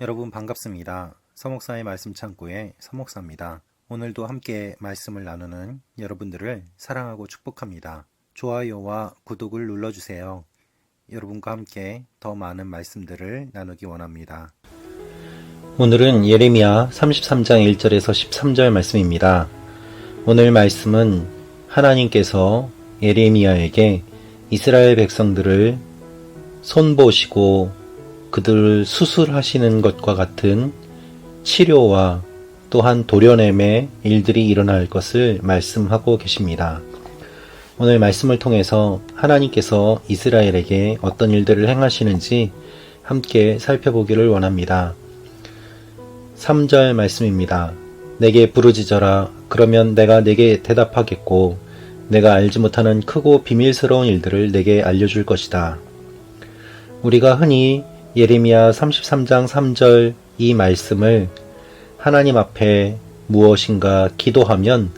여러분 반갑습니다. 서목사의 말씀 창고의 서목사입니다. 오늘도 함께 말씀을 나누는 여러분들을 사랑하고 축복합니다. 좋아요와 구독을 눌러주세요. 여러분과 함께 더 많은 말씀들을 나누기 원합니다. 오늘은 예레미야 33장 1절에서 13절 말씀입니다. 오늘 말씀은 하나님께서 예레미야에게 이스라엘 백성들을 손보시고 그들을 수술하시는 것과 같은 치료와 또한 도려냄의 일들이 일어날 것을 말씀하고 계십니다. 오늘 말씀을 통해서 하나님께서 이스라엘에게 어떤 일들을 행하시는지 함께 살펴보기를 원합니다. 3절 말씀입니다. 내게 부르짖어라. 그러면 내가 내게 대답하겠고, 내가 알지 못하는 크고 비밀스러운 일들을 내게 알려줄 것이다. 우리가 흔히 예레미야 33장 3절 이 말씀을 하나님 앞에 무엇인가 기도하면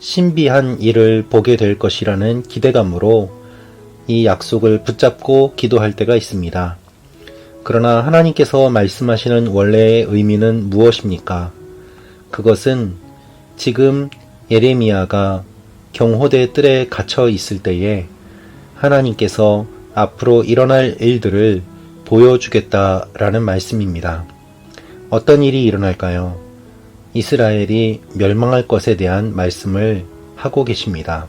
신비한 일을 보게 될 것이라는 기대감으로 이 약속을 붙잡고 기도할 때가 있습니다. 그러나 하나님께서 말씀하시는 원래의 의미는 무엇입니까? 그것은 지금 예레미야가 경호대 뜰에 갇혀 있을 때에 하나님께서 앞으로 일어날 일들을 보여주겠다라는 말씀입니다. 어떤 일이 일어날까요? 이스라엘이 멸망할 것에 대한 말씀을 하고 계십니다.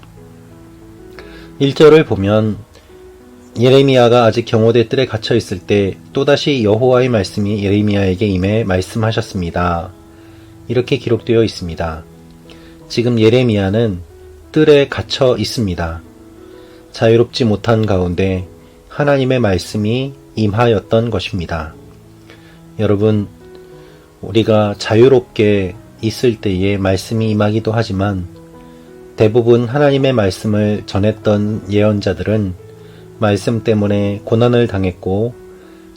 1절을 보면 예레미야가 아직 경호대 뜰에 갇혀 있을 때 또다시 여호와의 말씀이 예레미야에게 임해 말씀하셨습니다. 이렇게 기록되어 있습니다. 지금 예레미야는 뜰에 갇혀 있습니다. 자유롭지 못한 가운데 하나님의 말씀이 임하였던 것입니다. 여러분, 우리가 자유롭게 있을 때에 말씀이 임하기도 하지만 대부분 하나님의 말씀을 전했던 예언자들은 말씀 때문에 고난을 당했고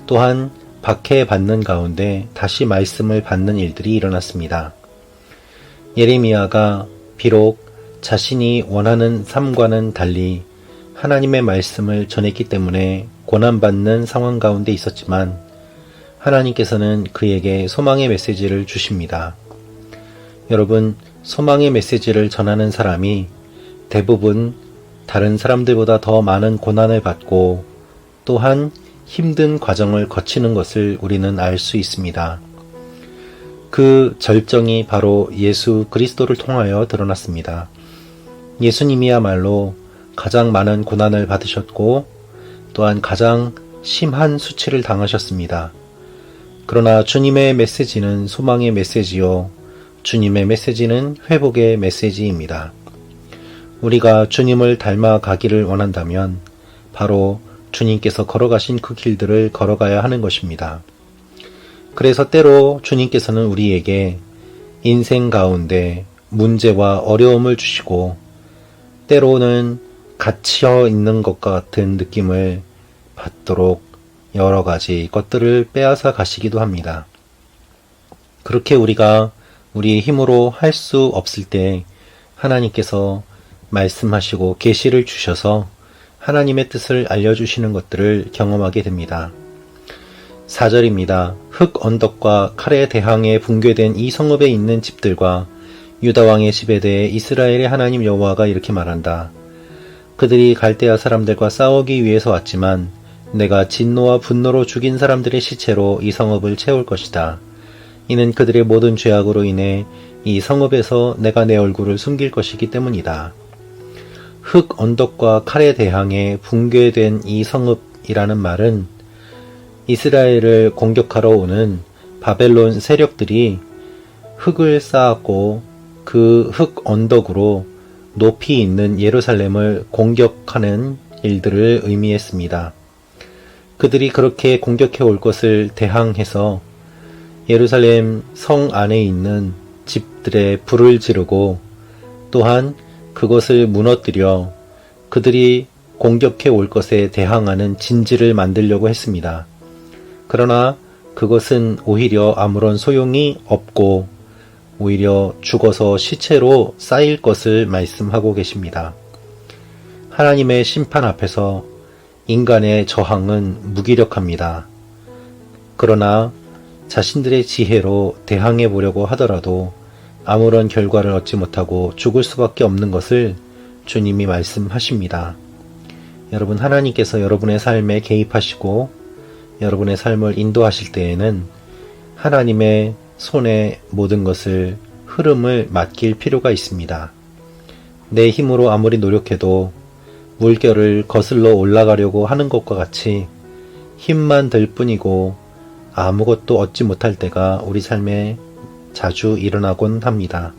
또한 박해받는 가운데 다시 말씀을 받는 일들이 일어났습니다. 예레미야가 비록 자신이 원하는 삶과는 달리 하나님의 말씀을 전했기 때문에 고난받는 상황 가운데 있었지만 하나님께서는 그에게 소망의 메시지를 주십니다. 여러분, 소망의 메시지를 전하는 사람이 대부분 다른 사람들보다 더 많은 고난을 받고 또한 힘든 과정을 거치는 것을 우리는 알 수 있습니다. 그 절정이 바로 예수 그리스도를 통하여 드러났습니다. 예수님이야말로 가장 많은 고난을 받으셨고 또한 가장 심한 수치를 당하셨습니다. 그러나 주님의 메시지는 소망의 메시지요. 주님의 메시지는 회복의 메시지입니다. 우리가 주님을 닮아가기를 원한다면 바로 주님께서 걸어가신 그 길들을 걸어가야 하는 것입니다. 그래서 때로 주님께서는 우리에게 인생 가운데 문제와 어려움을 주시고 때로는 갇혀 있는 것과 같은 느낌을 받도록 여러 가지 것들을 빼앗아 가시기도 합니다. 그렇게 우리가 우리의 힘으로 할 수 없을 때 하나님께서 말씀하시고 계시를 주셔서 하나님의 뜻을 알려주시는 것들을 경험하게 됩니다. 4절입니다. 흙 언덕과 칼에 대항해 붕괴된 이 성읍에 있는 집들과 유다 왕의 집에 대해 이스라엘의 하나님 여호와가 이렇게 말한다. 그들이 갈대아 사람들과 싸우기 위해서 왔지만 내가 진노와 분노로 죽인 사람들의 시체로 이 성읍을 채울 것이다. 이는 그들의 모든 죄악으로 인해 이 성읍에서 내가 내 얼굴을 숨길 것이기 때문이다. 흙 언덕과 칼에 대항해 붕괴된 이 성읍이라는 말은 이스라엘을 공격하러 오는 바벨론 세력들이 흙을 쌓았고 그 흙 언덕으로 높이 있는 예루살렘을 공격하는 일들을 의미했습니다. 그들이 그렇게 공격해 올 것을 대항해서 예루살렘 성 안에 있는 집들에 불을 지르고 또한 그것을 무너뜨려 그들이 공격해 올 것에 대항하는 진지를 만들려고 했습니다. 그러나 그것은 오히려 아무런 소용이 없고 오히려 죽어서 시체로 쌓일 것을 말씀하고 계십니다. 하나님의 심판 앞에서 인간의 저항은 무기력합니다. 그러나 자신들의 지혜로 대항해 보려고 하더라도 아무런 결과를 얻지 못하고 죽을 수밖에 없는 것을 주님이 말씀하십니다. 여러분, 하나님께서 여러분의 삶에 개입하시고 여러분의 삶을 인도하실 때에는 하나님의 손에 모든 것을 흐름을 맡길 필요가 있습니다. 내 힘으로 아무리 노력해도 물결을 거슬러 올라가려고 하는 것과 같이 힘만 들 뿐이고 아무것도 얻지 못할 때가 우리 삶에 자주 일어나곤 합니다.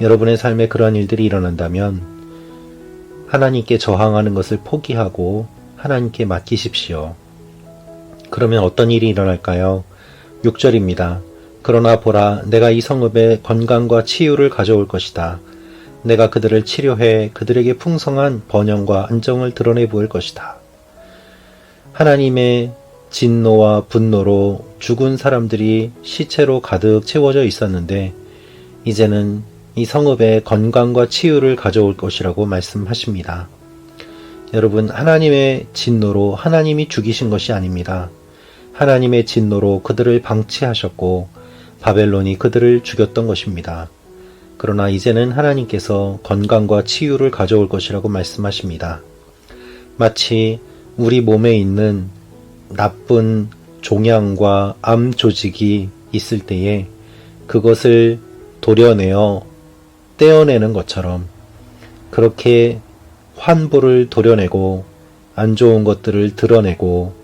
여러분의 삶에 그러한 일들이 일어난다면 하나님께 저항하는 것을 포기하고 하나님께 맡기십시오. 그러면 어떤 일이 일어날까요? 6절입니다. 그러나 보라, 내가 이 성읍에 건강과 치유를 가져올 것이다. 내가 그들을 치료해 그들에게 풍성한 번영과 안정을 드러내 보일 것이다. 하나님의 진노와 분노로 죽은 사람들이 시체로 가득 채워져 있었는데 이제는 이 성읍에 건강과 치유를 가져올 것이라고 말씀하십니다. 여러분, 하나님의 진노로 하나님이 죽이신 것이 아닙니다. 하나님의 진노로 그들을 방치하셨고 바벨론이 그들을 죽였던 것입니다. 그러나 이제는 하나님께서 건강과 치유를 가져올 것이라고 말씀하십니다. 마치 우리 몸에 있는 나쁜 종양과 암 조직이 있을 때에 그것을 도려내어 떼어내는 것처럼 그렇게 환부를 도려내고 안 좋은 것들을 드러내고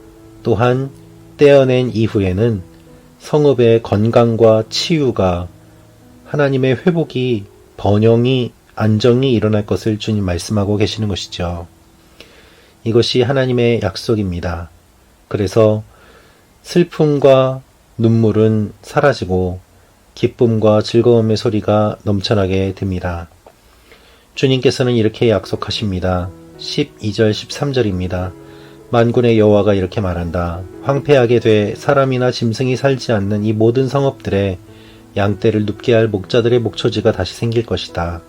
또한 떼어낸 이후에는 성읍의 건강과 치유가 하나님의 회복이 번영이 안정이 일어날 것을 주님 말씀하고 계시는 것이죠. 이것이 하나님의 약속입니다. 그래서 슬픔과 눈물은 사라지고 기쁨과 즐거움의 소리가 넘쳐나게 됩니다. 주님께서는 이렇게 약속하십니다. 12절 13절입니다. 만군의 여호와가 이렇게 말한다. 황폐하게 돼 사람이나 짐승이 살지 않는 이 모든 성읍들에 양떼를 눕게 할 목자들의 목초지가 다시 생길 것이다.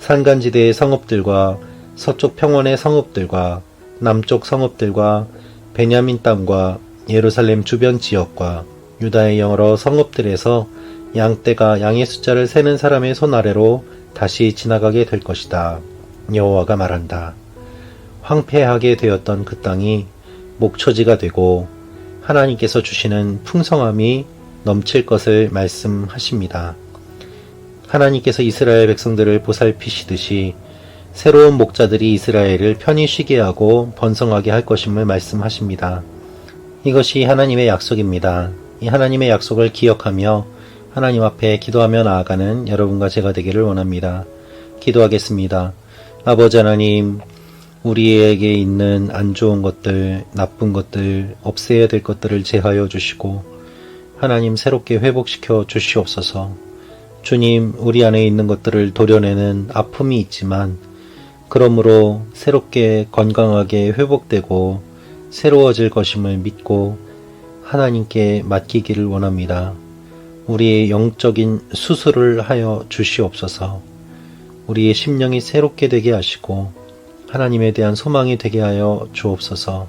산간지대의 성읍들과 서쪽 평원의 성읍들과 남쪽 성읍들과 베냐민 땅과 예루살렘 주변 지역과 유다의 여러 성읍들에서 양떼가 양의 숫자를 세는 사람의 손 아래로 다시 지나가게 될 것이다. 여호와가 말한다. 황폐하게 되었던 그 땅이 목초지가 되고 하나님께서 주시는 풍성함이 넘칠 것을 말씀하십니다. 하나님께서 이스라엘 백성들을 보살피시듯이 새로운 목자들이 이스라엘을 편히 쉬게 하고 번성하게 할 것임을 말씀하십니다. 이것이 하나님의 약속입니다. 이 하나님의 약속을 기억하며 하나님 앞에 기도하며 나아가는 여러분과 제가 되기를 원합니다. 기도하겠습니다. 아버지 하나님, 우리에게 있는 안 좋은 것들, 나쁜 것들, 없애야 될 것들을 제하여 주시고, 하나님 새롭게 회복시켜 주시옵소서. 주님, 우리 안에 있는 것들을 도려내는 아픔이 있지만, 그러므로 새롭게 건강하게 회복되고 새로워질 것임을 믿고 하나님께 맡기기를 원합니다. 우리의 영적인 수술을 하여 주시옵소서. 우리의 심령이 새롭게 되게 하시고 하나님에 대한 소망이 되게 하여 주옵소서.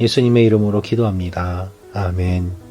예수님의 이름으로 기도합니다. 아멘.